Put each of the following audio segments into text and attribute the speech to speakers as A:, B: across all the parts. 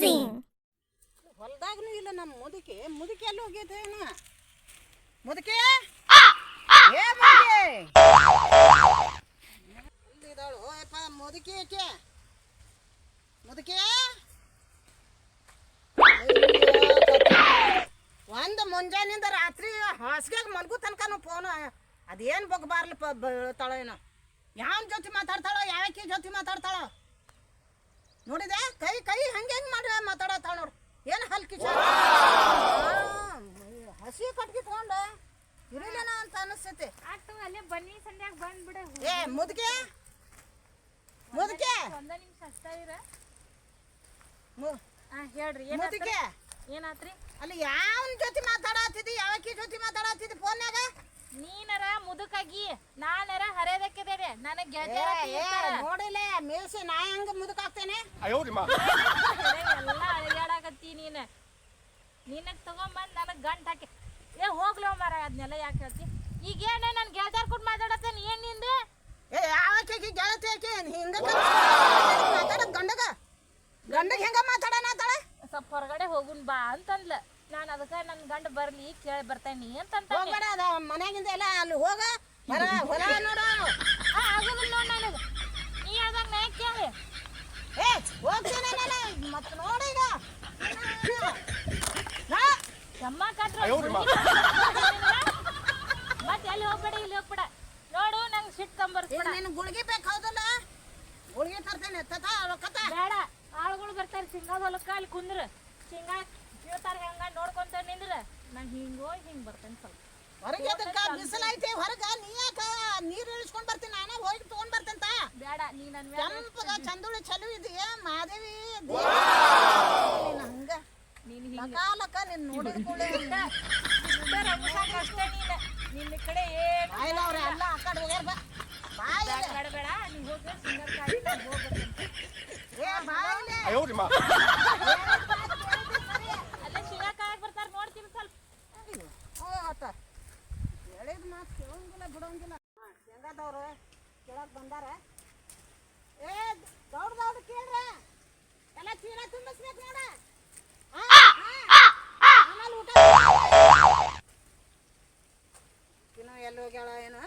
A: Amazing!
B: ಹೊಲ್ದಾಗನು ಇಲ್ಲ ನಮ್ಮ ಮುದುಕಿ. ಮುದುಕಿ ಎಲ್ಲಿ ಹೋಗಿದ್ದೆ ಮುದುಕಿ? ಏ ಮುದುಕಿ? ಇಲ್ಲಿದಾಳು ಏಕೆ ಮುದುಕಿ ಒಂದು ಮುಂಜಾನಿಂದ ರಾತ್ರಿ ಹಾಸಿಗೆ ಮಲ್ಗು ತನಕ ಫೋನ್ ಅದೇನು ಬಗ್ಬಾರ್ಲಪ್ಪ ಬೀಳ್ತಾಳೋ ಏನೋ ಯಾವ ಜೊತೆ ಮಾತಾಡ್ತಾಳೋ ಯಾವಕ್ಕೆ ಜೊತೆ ಮಾತಾಡ್ತಾಳೋ? ನೋಡಿದೆ? ಕೈ ಕೈ ಹಂಗೆ ಹೆಂಗೆ ಮಾಡಿ ಮಾತಾಡತ್ತಾಳ ನೋಡು. ಏನು ಹಲ್ಕಿ ಹಸಿ ಕಟ್ಗಿ ತಗೊಂಡ. ಇರಲಿಲ್ಲ ಅಂತ ಅನಿಸ್ತೈತಿ.
C: ಆತು ಅಲ್ಲೇ ಬನ್ನಿ ಸಂಧ್ಯಾಗ ಬಂದ್ಬಿಡ.
B: ಏ ಮುದುಕೆ? ಮುದುಕೆ?
C: ಒಂದ ನಿಮಿಷ ಅಷ್ಟೇ ಇರ.
B: ಮು-
C: ಹಾ ಹೇಳ್ರಿ ಏನಾತ್ರಿ
B: ಮುದುಕೆ?
C: ಏನಾತ್ರಿ
B: ಅಲ್ಲಿ ಯಾವನ ಜೊತೆ ಮಾತಾಡತ್ತಿದ್ದಿ ಯಾವಕ್ಕಿ ಜೊತೆ ಮಾತಾಡತ್ತಿದ್ದಿ ಫೋನ್ಯಾಗ?
C: ನೀನರ ಮುದುಕಾಗಿ ನಾನರ ಹರೇದಕ್ಕೆ ಬೇರೆ
B: ನನ್ನ
C: ಗೆಳತಿಯರ.
B: ನೋಡಿಲೆ ಮೇಸಿ ನಾ ಹೆಂಗ ಮುದುಕಾಗ್ತೇನೆ?
C: ಎಲ್ಲ ಅಳಿಗಾಡಕತ್ತಿ ನೀನು. ನಿನಗ್ ತಗೊಂಬಂದ್ ನನಗ್ ಗಂಟ್ ಹಾಕಿ. ಏ ಹೋಗ್ಲೋ ಮರ ಅದನ್ನೆಲ್ಲ ಯಾಕೆ ಹೇಳ್ತಿ? ಈಗ ಏನ ನನ್ ಗೆಳತಿಯರ್ ಕೂಡ ಮಾತಾಡತ್ತೇನೆ ಏನ್ ನಿಂದು?
B: ಏ ಯಾವಕ್ಕೆ ಗೆಳತಿ ಹಾಕಿ ಹಿಂಗ ಮಾತಾಡ ಗಂಡಗ. ಗಂಡಗ ಹೆಂಗ ಮಾತಾಡೋಣ
C: ಸ್ವಲ್ಪ ಹೊರಗಡೆ ಹೋಗುನ್ ಬಾ ಅಂತಂದ್ಲ. ನಾನು ಅದಕ್ಕೆ ನನ್ನ ಗಂಡ ಬರಲಿ ಕೇಳಿ ಬರ್ತೇನೆ ಅಂತಂತ
B: ಹೋಗ್ಬೇಡ ಅದ ಮನ್ಯಾಗಿಂದ ಎಲ್ಲ ಅಲ್ಲಿ ಹೋಗ ಹೊರ ಹೊರ ನೋಡು.
C: ಆಗೋದಿಲ್ಲ ನೋಡ್ ನನಗೆ. ನೀ ಅದಾಗ ನಾ ಯಾಕ್ ಕೇಳಿ.
B: ಏ ಹೋಗ್ತೀನಿ ನಾನು. ಮತ್ತೆ ನೋಡೀಗ ನಾ
C: ಜಮ್ಮ ಕಟ್ರು? ಮತ್ತೆ ಎಲ್ಲಿ ಹೋಗ್ಬೇಡ ಇಲ್ಲಿ ಹೋಗ್ಬೇಡ. ನೋಡು ನಂಗೆ ಸಿಟ್ಟು ತಂಬರ್ಸ್ಬೇಡ.
B: ನಿನ್ನ ಗುಳಿಗೆ ಬೇಕು ಹೌದಲ್ಲ? ಗುಳಿಗೆ ತರ್ತೇನೆ. ತತ
C: ಬೇಡ ಆಳುಗಳು ಬರ್ತಾರೆ ಸಿಂಗಾದ ಹೊಲಕ್ಕ ಅಲ್ಲಿ ಕುಂದ್ರ. ಸಿಂಗಾ ಕೇಳ್ತಾರ ಹೆಂಗ ನೋಡ್ಕೊಂತ ನಿಂದ್ರ. ನಾನು ಹಿಂಗ್ ಹೋಗಿ ಹಿಂಗ್ ಬರ್ತೇನೆ ಸ್ವಲ್ಪ.
B: ಹೊರಗೆ ಅದಕ್ಕ ಬಿಸಿಲೈತಿ ಹೊರಗ ನೀ ಯಾಕ ನೀರು ಇಳಿಸ್ಕೊಂಡ್ ಬರ್ತೀನಿ ನಾನೇ ಹೋಗಿ ತಗೊಂಡ್ ಬರ್ತೇನೆ ತಾ
C: ಬೇಡ ನೀ ಮೇಲೆ
B: ಕೆಂಪಗ ಚಂದುಳಿ ಚಲೋ ಇದೆಯಾ ಮಾದೇವಿ ನೀನ್ ಹಂಗ.
C: ನೀನು
B: ಲಕಾಲಕ ನಿನ್ ನೋಡಿದ ಕೂಡಲೇ.
C: ಅಷ್ಟೇ ನೀನು. ನಿನ್ನ ಕಡೆ ಏನು
B: ಅವ್ರೆ ಎಲ್ಲ ಆ ಕಡೆ ಹೋಗ್ಯಾರ ಬಾ. ಬಾಯಿಲೆ
C: ಬೇಡ ಬೇಡ ನೀ ಹೋಗಿ ಸಿಂಗರ್ ಕಾಯಿ ನಾನು
B: ಏ
C: ಅಲ್ಲೇ ಸಿಂಗರ್ ಕಾಯಕ್ ಬರ್ತಾರೆ ನೋಡ್ತೀನಿ ಸ್ವಲ್ಪ
B: ಓ ಆತ ಹೇಳಿದ ಮಾತು ಕೇಳಂಗಿಲ್ಲ, ಬಿಡೋಂಗಿಲ್ಲ. ಹೆಂಗದವ್ರು ಕೇಳಕ್ ಬಂದಾರ? ಏ ದೌಡ್ ದೌಡ್ ಕೇಳ್ರ. ಎಲ್ಲ ಚೀಲ ತುಂಬಿಸ್ಬೇಕು ನೋಡ. ಆಮೇಲೆ ಊಟ ಇನ್ನು ಎಲ್ಲಿ ಹೋಗ್ಯಾಳ ಏನು?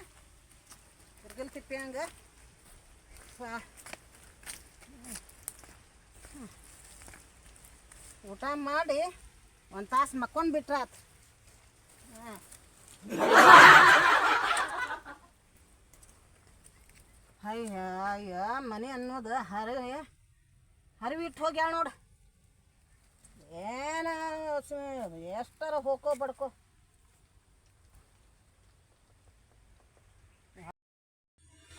B: ತಿರ್ಗಲ್ ತಿಪ್ಪಿ ಹಂಗ? ಊಟ ಮಾಡಿ ಒಂದು ತಾಸು ಮಕ್ಕೊಂಡ್ ಆತು ಹಾಂ. ಅಯ್ಯ ಅಯ್ಯ, ಮನೆ ಅನ್ನೋದು ಹರವಿ ಹರಿವಿಟ್ಟು ಹೋಗ್ಯಾ ನೋಡು. ಏನ ಎಷ್ಟರ ಹೋಗೋ ಬಡ್ಕೋ.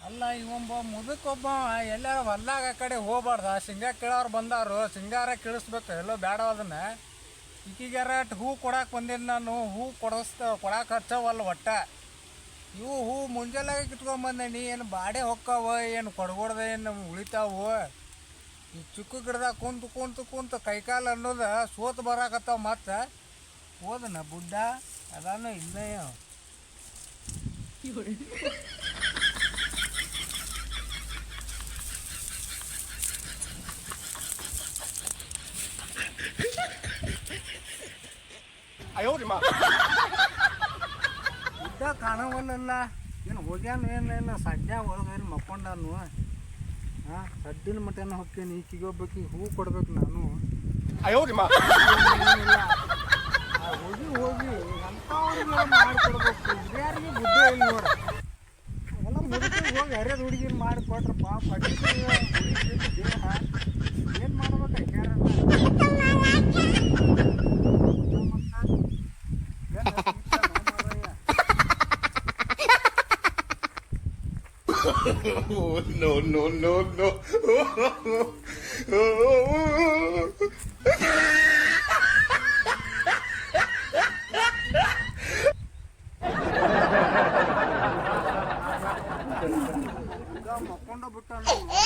D: ಅಲ್ಲ ಇವೊಬ್ಬ ಮುದುಕೊಬ್ಬ, ಎಲ್ಲಾರ ಹೊಲ್ದಾಗ ಆ ಕಡೆ ಹೋಗ್ಬಾರ್ದ. ಸಿಂಗಾರ ಕೇಳೋರು ಬಂದಾರು, ಸಿಂಗಾರ ಕೇಳಿಸ್ಬೇಕು, ಎಲ್ಲೋ ಬೇಡ ಅದನ್ನ. ಈಕಿಗಾರ ಹೂ ಕೊಡಕ್ಕೆ ಬಂದಿದ್ದು ನಾನು, ಹೂ ಕೊಡಿಸ್ತ ಕೊಡಕ್ಕೆ ಹಚ್ಚವಲ್ಲ ಒಟ್ಟ. ಇವು ಹೂ ಮುಂಜಾನೆ ಕಿತ್ಕೊಂಬಂದೇನಿ ಏನು ಬಾಡೆ ಹೊಕ್ಕಾವ, ಏನು ಕೊಡಗೋಡ್ದ, ಏನು ಉಳಿತಾವು? ಈ ಚುಕ್ಕು ಗಿಡದಾಗ ಕುಂತು ಕುಂತು ಕುಂತು ಕೈಕಾಲು ಅನ್ನೋದು ಸೋತು ಬರಾಕತ್ತಾವ ಮತ್ತೆ? ಹೋದನ ಬುಡ್ಡ, ಅದಾನ ಇಲ್ಲೇ ಉದ್ದ ಕಾಣವಲ್ಲ ಏನು ಹೋಗ್ಯಾನು ಏನು ಏನು ಸದ್ಯ ಒಳಗೇನು ಮಕ್ಕೊಂಡಾನು. ಹಾಂ ಸದ್ದಿನ ಮಟನ ಹೊಕ್ಕೇನಿ ಈಕಿಗೊಬ್ಬಕಿ ಹೂ ಕೊಡ್ಬೇಕು ನಾನು. ಹೋಗಿ ಹೋಗಿ ಅಂಥವ್ರಿಗೆ ಮಾಡಿಕೊಡ್ಬೇಕು. ಯಾರಿಗೆ ಬುದ್ಧಿ ಇಲ್ಲ ನೋಡ. ಎಲ್ಲ ಮುದುಕಿಗೆ ಹೋಗಿ ಹರಿಯದ ಹುಡುಗಿನ ಮಾಡಿಕೊಟ್ರೆ ಪಾಪ
E: no, no, no, no.
D: ಮಕ್ಕೊಂಡ ಬಿಟ್ಟ ನಿದ್ದೆ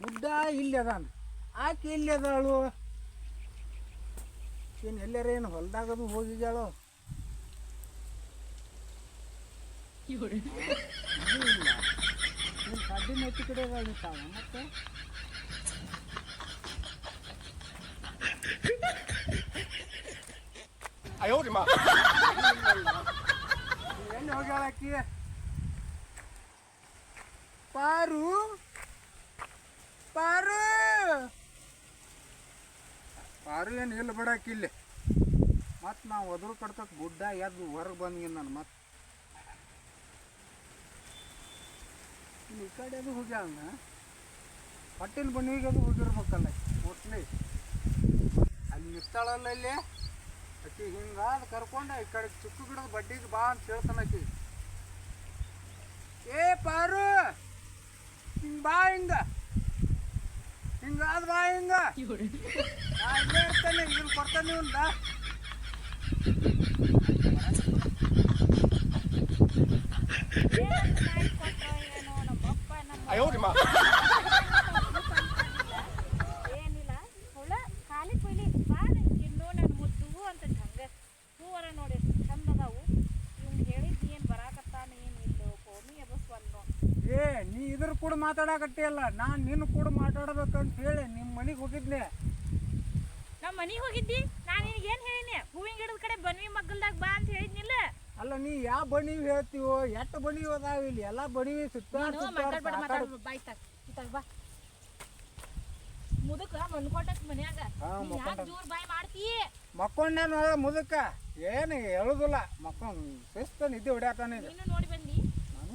D: ಬುಡ್ಡ ಇಲ್ಲಿ ಅದಾನ. ಆಕೆ ಇಲ್ಲಿ ಅದಾಳು. ಏನು ಎಲ್ಲಾರ ಏನು ಹೊಲ್ದಾಗದು ಹೋಗಿದ್ದಾಳು? ಏನು ಕಡ್ಡಿ ನೆತ್ತಿ ಕಡೆ ಅದಾಳ ಮತ್ತೆ? ಎಲ್ಲಿ ಹೋಗ್ಯಾಳ ಆಕಿ? ಪಾರು ಪಾರು. ಪಾರು ಏನು ಇಲ್ಲ ಬಿಡಾಕಿ ಇಲ್ಲಿ? ಮತ್ತು ನಾವು ಒದ್ರು ಕಡ್ತಕ್ಕೆ ಗುಡ್ಡ ಎದ್ದು ಹೊರಗೆ ಬಂದ್ಗಿನ್ ನಾನು ಮತ್ತೆ ಈ ಕಡೆ ಅದು? ಹೋಗ್ಯಾಳ ಪಟ್ಟಿನ ಬಣ್ಣಿಗೆ ಅದು ಹೋಗಿರ್ಬೇಕಲ್ಲ ಮೋಸ್ಟ್ಲಿ ಅಲ್ಲಿ ಇರ್ತಾಳಲ್ಲ ಇಲ್ಲಿ? ಅಕ್ಕಿ ಹಿಂಗಾದ ಕರ್ಕೊಂಡ ಈ ಕಡೆ ಚುಕ್ಕು ಗಿಡದ ಬಡ್ಡಿಗೆ ಬಾ ಅಂತ ಹೇಳ್ತಾನ ಅಕ್ಕಿ ಏ ಪಾರು, ಹಿಂಗ್ ಬಾ ಹಿಂಗ. ಹಿಂಗಾದ ಬಾ ಹಿಂಗ. ನಾ ಇಲ್ಲೇ ಇರ್ತೇನೆ ಇದನ್ನ ಕೊಡ್ತಾನೆ ಇವ್ನ ಬಾ
C: ಏನಂತ ನಾಯಿ ಕೊಟ್ರೋ ಏನೋ ನಮ್ಮಪ್ಪ ನಮ್ಮ ಏನಿಲ್ಲ ಹುಳ ಖಾಲಿ ಕೊಯ್ಲಿ ಬಾ ಇನ್ನು ನನ್ನ ಮುದ್ದು ಅಂತ ಹಂಗ ಹೂವರ ನೋಡಿ ಎಷ್ಟು ಚಂದ ಅದಾವು ಇವ್ನು ಹೇಳಿದ್ ಏನು ಬರಾಕತ್ತಾನ ಏನು ಇಲ್ಲ ಫೋನಿ ಎಬಸ್ವನ್ನೋ
D: ಏ ನೀ ಮಾತಾಡಕಟ್ಟಿಯಲ್ಲ ನಾನು ನಿನ್ನ ಕೂಡ ಮಾತಾಡಬೇಕಂತ ಹೇಳಿ ನಿಮ್ಮ ಮನೆಗೆ ಹೋಗಿದ್ನೆ.
C: ನಮ್ಮ ಮನೆಗೆ ಹೋಗಿದ್ದಿ? ನಾನು ನಿನಗೆ ಏನು ಹೇಳಿನಿ? ಹೂವಿನ ಗಿಡದ ಕಡೆ ಬನ್ವಿ ಮಗ್ಗಲ್ದಾಗ ಬಾ ಅಂತ ಹೇಳಿದ್ನಿಲ್ಲ?
D: ಅಲ್ಲ ನೀ ಯಾವ ಬಣಿವ್ ಹೇಳ್ತೀವೋ ಎಷ್ಟು ಬನಿ ಹೋದಾವ ಇಲ್ಲಿ? ಎಲ್ಲ ಬಣಿವಿ ಸುತ್ತ
C: ಮಾತಾಡ್ಬೇಡ ಮಾತಾಡ್ಬೇಡ ಇತ್ತಾಗ ಬಾ. ಮುದಕ ಮನ್ಕೊಟ್ಟಕ್ ಮನ್ಯಾಗ.
D: ಹಾ,
C: ನೀ ಯಾಕ್
D: ಮಕ್ಕೊಂಡ.
C: ಜೋರ್ ಬಾಯ್ ಮಾಡ್ತೀಯ
D: ಮಕ್ಕೊಂಡೇನು ಹೇಳ ಏನು ಹೇಳುದಿಲ್ಲ. ಮಕ್ಕೊಂಡ್ ಶಿಸ್ತ ನಿದ್ದೆ ಹೊಡ್ಯಾತಾನೆ
C: ನೀನು ನೋಡಿ ಬಂದಿ.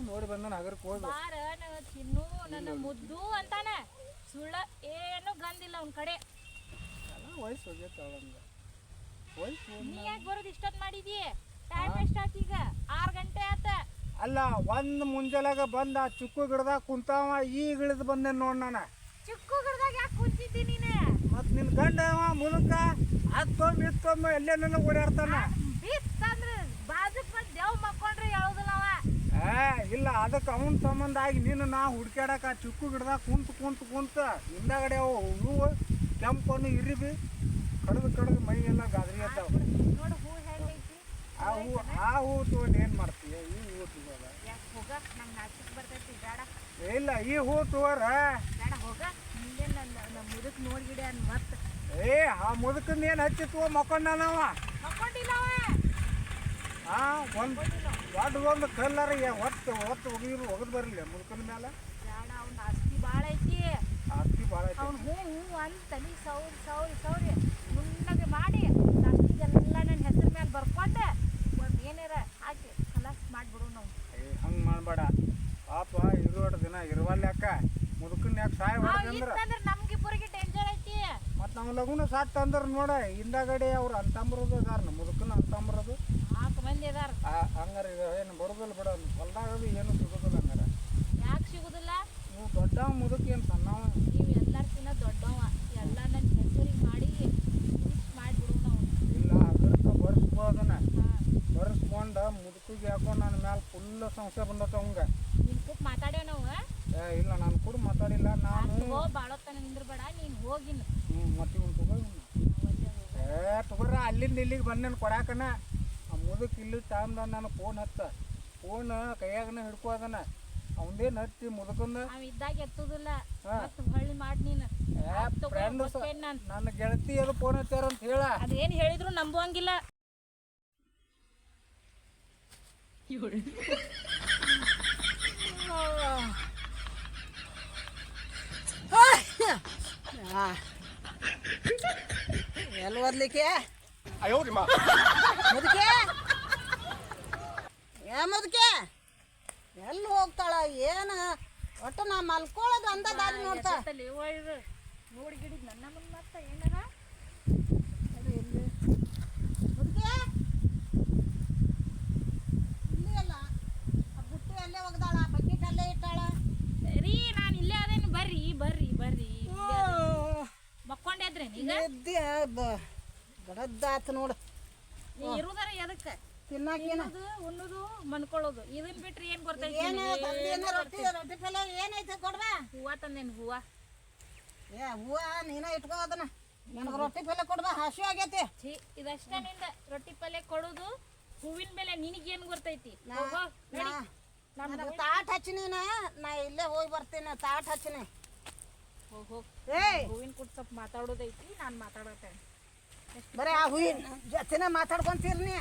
D: ನೋಡಿ ಬಂದ ಹೋಗಿ
C: ಬಾರ ನನ್ನ ತಿನ್ನು ನನ್ನ ಮುದ್ದು ಅಂತಾನೆ. ಸುಳ್ಳ ಏನು ಗಂದಿಲ್ಲ ಅವ್ನ ಕಡೆ.
D: ವಯಸ್ಸು ಹೋಗೈತೆ ಅವಳಂಗ. ವಯಸ್ಸು
C: ನೀ ಯಾಕೆ ಬರೋದು ಇಷ್ಟೊತ್ತು ಮಾಡಿದಿ? ಟೈಮ್ ಎಷ್ಟಾತ್ ಈಗ. ಆರು ಗಂಟೆ ಆತ.
D: ಅಲ್ಲ ಒಂದು ಮುಂಜಾಲಾಗ ಬಂದ ಆ ಚುಕ್ಕು ಗಿಡದಾಗ ಕುಂತಾವ ಈಗ ಇಳಿದು ಬಂದೆ ನೋಡ್ ನಾನು.
C: ಚಿಕ್ಕು ಗಿಡದಾಗ ಯಾಕೆ ಕುಂತಿದ್ದಿ ನೀನು?
D: ಮತ್ತು ನಿನ್ನ ಗಂಡ ಅವ ಮುದುಕ ಹತ್ತೊಮ್ಮೆ ಇತ್ತೊಮ್ಮೆ ಎಲ್ಲೇ ನನಗೆ ಓಡಾಡ್ತಾನ.
C: ಬಿತ್ತಂದ್ರೆ ಬಾಜುಕ್ ಬಂದು ದೇವ್ ಮಕ್ಕೊಂಡ್ರೆ ಹೇಳೋದಿಲ್ಲ
D: ಏ, ಇಲ್ಲ, ಅದಕ್ಕೆ ಅವನ ಸಂಬಂಧ ಆಗಿ ನೀನು ನಾ ಹುಡ್ಕ್ಯಾಡಕ ಚುಕ್ಕು ಗಿಡದಾಗ ಕುಂತು ಕುಂತು ಕುಂತು ಹಿಂದಾಗಡೆ ಅವು ಹೂವು, ಕೆಂಪನ್ನು ಇರಿಬಿ, ಕಡ್ದು ಕಡ್ದು ಮೈ ಎಲ್ಲ ಗಾದ್ರಿ ಅದಾವ ಆ ಹೂ ಆ ಹೂ ತೊಗೊಂಡು ಏನು ಮಾಡ್ತೀಯ? ಈ ಹೂ
C: ತಗೋದ
D: ಇಲ್ಲ, ಈ ಹೂ
C: ತೋರ
D: ಏ, ಆ ಮುದುಕನ್ ಏನು ಹಚ್ಚಿತ್ತು ತಗೋ ಆ ಒಂದು ದೊಡ್ಡ ಒಂದು ಕಲ್ಲರ ಹೊತ್ತು ಹೊತ್ತು ಒಗಿರು ಒಗದು ಬರಲಿ ಮುದುಕನ ಮೇಲೆ
C: ಬೇಡ ಅವ್ನ ಆಸ್ತಿ ಭಾಳ ಐತಿ.
D: ಆಸ್ತಿ ಭಾಳ ಐತಿ.
C: ಅವ್ನು ಹ್ಞೂ ಹ್ಞೂ ಅಂತ ತಲೆ ಸೌರಿ ಸೌರಿ ಸೌರಿ ನುಣ್ಣಗೆ ಮಾಡಿ ಎಲ್ಲ ನನ್ನ ಹೆಸರು ಮೇಲೆ ಬರ್ಕೊಂಡೆ. ಒಂದು ಏನಾರ ಹಾಕಿ ಕಲಾಸ್ ಮಾಡಿಬಿಡು ನಾವು.
D: ಏ ಹಂಗೆ ಮಾಡಬೇಡ. ಪಾಪ ಇರೋಟ ದಿನ ಇರುವಲ್ಲ ಯಾಕ ಮುದುಕನ್ ಯಾಕೆ ಸಹಾಯ ಅಂದ್ರೆ?
C: ನಮ್ಗೆ ನಮ್ಗಿಬ್ಬರಿಗೆ ಡೇಂಜರ್ ಐತಿ.
D: ಮತ್ತು ನಮ್ಮ ಲಗುನ ಸಾಟ್ ಅಂದ್ರೆ ನೋಡ ಹಿಂದಾಗಡೆ ಅವ್ರು ಅಂತಂಬ್ರದು ಅದಾರ ನಮ್ಮ ಮುದುಕನ ಅಂತಂಬ್ರದು.
C: ಅದಾರ.
D: ಹಂಗಾರ ಏನು ಬರೋದಿಲ್ಲ ಬಿಡ ಹೊಲ್ದಾಗದು ಏನು ಸಿಗೋದಿಲ್ಲ ಹಂಗಾರ.
C: ಯಾಕೆ ಸಿಗುದಿಲ್ಲ?
D: ನೀವು ದೊಡ್ಡವ ಮುದುಕ ಏನು ಸಣ್ಣವ?
C: ನೀವು ಎಲ್ಲರ್ಕಿನ್ನ ದೊಡ್ಡವ. ಎಲ್ಲ ನನ್ನ ಹೆಸರಿಗೆ ಮಾಡಿ ಮಾಡಿಬಿಡು ನಾವು.
D: ಇಲ್ಲ ಅದಕ್ಕೆ ಬರ್ಸ್ಬೋದನ
C: ಹಾಂ.
D: ಬರ್ಸ್ಕೊಂಡ ಮುದುಕಿಗೆ ಹಾಕೊಂಡು ನನ್ನ ಮ್ಯಾಲ ಫುಲ್ ಸಂಶಯ ಬಂದತ್ತ ಅವಂಗ.
C: ನಿನ್ ಕೂತ್ ಮಾತಾಡೇವ್ ನಾವು
D: ಏ ಇಲ್ಲ ನಾನು ಕೂಡ ಮಾತಾಡಿಲ್ಲ ನಾನು
C: ತಗೋ ಬಾಳೋತ್ತನ ನಿಂದ್ರಬೇಡ ನೀನು ಹೋಗಿನ.
D: ಹ್ಞೂ ಮತ್ತೆ ಇವ್ನು ತಗೋ ಏ ತಗೋರ ಅಲ್ಲಿಂದ ಇಲ್ಲಿಗೆ ಬಂದೇನು ಕೊಡಾಕನ. ಮುದುಕ್ ಇಲ್ಲಿ ಟೈಮ್ದಾಗ ನಾನು ಫೋನ್ ಹತ್ತ ಫೋನ್ ಕೈಯಾಗನ ಹಿಡ್ಕೋದನ ಅವಂದೇನು ಹತ್ತಿ ಮುದುಕಂದ.
C: ಅವ ಇದ್ದಾಗ ಎತ್ತುದಿಲ್ಲ. ಮತ್ತೆ ಹೊಳ್ಳಿ ಮಾಡಿ ನೀನು.
D: ನನ್ನ ಗೆಳತಿ ಅದು ಫೋನ್ ಹಚ್ಚಾರ ಅಂತ ಹೇಳ.
C: ಅದೇನು ಹೇಳಿದ್ರು ನಂಬುವಂಗಿಲ್ಲ.
B: ಎಲ್ಲಿ ಓದ್ಲಿಕ್ಕೆ? ಮುದುಕೆ. ಏ ಮುದುಕೆ ಎಲ್ಲಿ ಹೋಗ್ತಾಳ? ಏನು? ಒಟ್ಟು ನಾ ಮಲ್ಕೊಳ್ಳೋದು ಅಂದ ದಾರಿ ನೋಡ್ತಾ.
C: ನೋಡಿ ಗಿಡಿ ನನ್ನ ಮುಂದೆ ಮತ್ತೆ
B: ಎಲ್ಲಿ? ಮುದುಕೆ. ಇಲ್ಲಿ ಅಲ್ಲ. ಆ ಬುಟ್ಟಿ ಅಲ್ಲೇ ಒಗ್ದಾಳ ಬಕೆಟ್ ಅಲ್ಲೇ ಇಟ್ಟಾಳ.
C: ರೀ ನಾನು ಇಲ್ಲೇ ಅದೇನು ಬರ್ರಿ ಬರ್ರಿ ಬರ್ರಿ ಅದೇನಿ. ಈಗ?
B: ಗಡದ್ದಾತು ನೋಡು.
C: ನೀ ಇರುದಾರ ಎದಕ್ಕೆ?
B: ತಿನ್ನಾಕೇನ
C: ತಿನ್ನೋದು ಉಣ್ಣೋದು ಮನ್ಕೊಳ್ಳೋದು ಇದನ್ ಬಿಟ್ರೆ ಏನ್
B: ಏನು? ತಂದೇನ ರೊಟ್ಟಿ ರೊಟ್ಟಿ ಪಲ್ಲೆ ಏನೈತೆ ಕೊಡ್ಬಾ?
C: ಹೂವ ತಂದೇನು ಹೂವ?
B: ಏ ಹೂವ ನೀನ ಇಟ್ಕೋ ಅದನ್ನ. ನನಗೆ ರೊಟ್ಟಿ ಪಲ್ಯ ಕೊಡ್ಬಾ ಹಸಿ ಆಗೈತಿ.
C: ಛೀ ಇದಷ್ಟ ನಿಂದ. ರೊಟ್ಟಿ ಪಲ್ಯ ಕೊಡೋದು ಹೂವಿನ ಬೆಲೆ ನಿನಗೇನು ಗೊತ್ತೈತಿ?
B: ನಾ-
C: ಹೋಗೋ ನಡಿ.
B: ನನಗೆ ತಾಟ್ ಹಚ್ಚಿನ ನಾ ಇಲ್ಲೇ ಹೋಗಿ ಬರ್ತೀನಿ ತಾಟ್ ಹಚ್ಚಿನಿ.
C: ಹೋಗ್ ಹೋಗಿ.
B: ಏಯ್!
C: ಹೂವಿನ ಕುಟ್ ಸ್ವಲ್ಪ ಮಾತಾಡೋದೈತಿ ನಾನು ಮಾತಾಡತ್ತೇನೆ
B: ಬರೀ ಆ ಹೂವಿನ ಜೊತೆನ ಮಾತಾಡ್ಕೊಂತೀರಿ ನೀ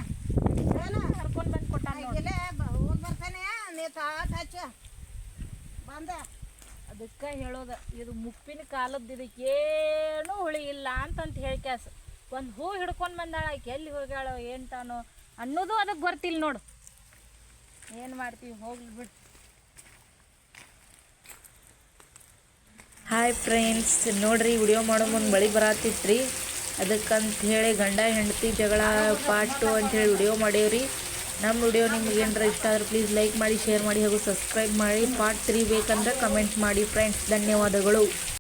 B: ಏನು?
C: ಕರ್ಕೊಂಡ್ ಬಂದು ಕೊಟ್ಟ
B: ಇಲ್ಲೇ ಹೋಗಿ ಬರ್ತಾನೆ ನೀ ತಾಟ್ ಹಚ್ಚ. ಬಂದ.
C: ಅದಕ್ಕೆ ಹೇಳೋದ ಇದು ಮುಪ್ಪಿನ ಕಾಲದ್ದು ಇದಕ್ಕೆ ಏನೂ ಹುಳಿ ಇಲ್ಲ ಅಂತಂತ ಹೇಳ್ಕ್ಯಾಸ ಒಂದು ಹೂ ಹಿಡ್ಕೊಂಡು ಬಂದಾಳ ಆಕೆ ಎಲ್ಲಿ ಹೋಗ್ಯಾಳ ಏನು ತಾನೋ ಅನ್ನೋದು ಅದಕ್ಕೆ ಬರ್ತಿಲ್ಲ ನೋಡು. ಏನು ಮಾಡ್ತೀವಿ ಹೋಗ್ಲಿ ಬಿಡು.
A: ಹಾಯ್ ಫ್ರೆಂಡ್ಸ್ ನೋಡ್ರಿ ವಿಡಿಯೋ ಮಾಡೋ ಮುಂದೆ ಮಳಿ ಬರತ್ತಿತ್ರಿ ಅದಕ್ಕಂತ ಹೇಳಿ ಗಂಡ ಹೆಂಡತಿ ಜಗಳ ಪಾರ್ಟ್ ಟು ಅಂತೇಳಿ ವಿಡಿಯೋ ಮಾಡೇವ್ರಿ. ನಮ್ಮ ವಿಡಿಯೋ ನಿಮ್ಗೆ ಏನಾರ ಇಷ್ಟ ಆದ್ರೆ ಪ್ಲೀಸ್ ಲೈಕ್ ಮಾಡಿ ಶೇರ್ ಮಾಡಿ ಹಾಗೂ ಸಬ್ಸ್ಕ್ರೈಬ್ ಮಾಡಿ. ಪಾರ್ಟ್ ತ್ರೀ ಬೇಕಂದ್ರೆ ಕಮೆಂಟ್ ಮಾಡಿ ಫ್ರೆಂಡ್ಸ್ ಧನ್ಯವಾದಗಳು.